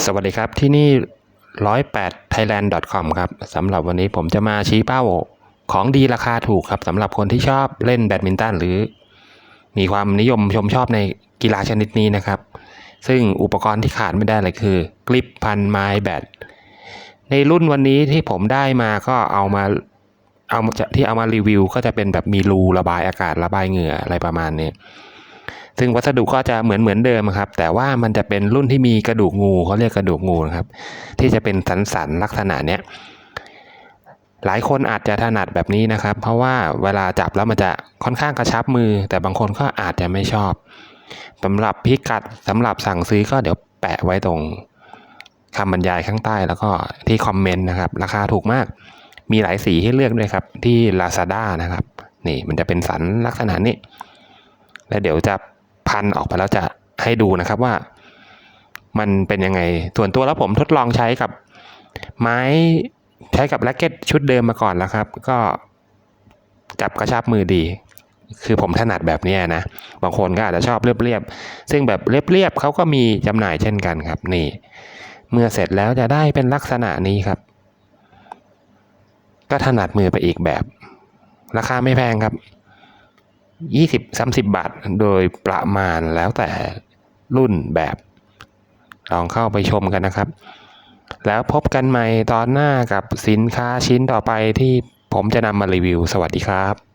สวัสดีครับที่นี่ 108 thailand.com ครับสำหรับวันนี้ผมจะมาชี้เป้าของดีราคาถูกครับสำหรับคนที่ชอบเล่นแบดมินตันหรือ มีความนิยมชมชอบในกีฬาชนิดนี้นะครับ ซึ่งอุปกรณ์ที่ขาดไม่ได้เลยคือ กลิปพันไม้แบดในรุ่นวันนี้ที่ผมได้มาก็เอามาเอาที่เอามารีวิว ก็จะเป็นแบบมีรูระบายอากาศระบายเหงื่ออะไรประมาณนี้ ซึ่งวัสดุก็จะเหมือนเหมือนเดิมครับ แต่ว่ามันจะเป็นรุ่นที่มีกระดูกงูเขาเรียกกระดูกงูนะครับ ที่จะเป็นสันสันลักษณะเนี้ยหลายคนอาจจะถนัดแบบนี้นะครับ เพราะว่าเวลาจับแล้วมันจะค่อนข้างกระชับมือ แต่บางคนก็อาจจะไม่ชอบสำหรับพิกัดสำหรับสั่งซื้อก็เดี๋ยวแปะไว้ตรงคำบรรยายข้างใต้แล้วก็ที่คอมเมนต์นะครับ ราคาถูกมาก มีหลายสีให้เลือกด้วยครับ ที่ Lazada นะครับ นี่มันจะเป็นสันลักษณะนี้ แล้วเดี๋ยวจะพันออกไปแล้วจะให้ดูนะครับว่า มันเป็นยังไง ส่วนตัวแล้วผมทดลองใช้กับ ไม้ใช้กับแร็กเก็ตชุดเดิมมาก่อนแล้วครับ ก็จับกระชับมือดี คือผมถนัดแบบนี้นะ บางคนก็อาจจะชอบเรียบๆ ซึ่งแบบเรียบๆเขาก็มีจำหน่ายเช่นกันครับ นี่ เมื่อเสร็จแล้วจะได้เป็นลักษณะนี้ครับ ก็ถนัดมือไปอีกแบบ ราคาไม่แพงครับ ยี่สิบสามสิบบาท โดยประมาณแล้วแต่รุ่นแบบ ลองเข้าไปชมกันนะครับ แล้วพบกันใหม่ตอนหน้ากับสินค้าชิ้นต่อไปที่ผมจะนำมารีวิว สวัสดีครับ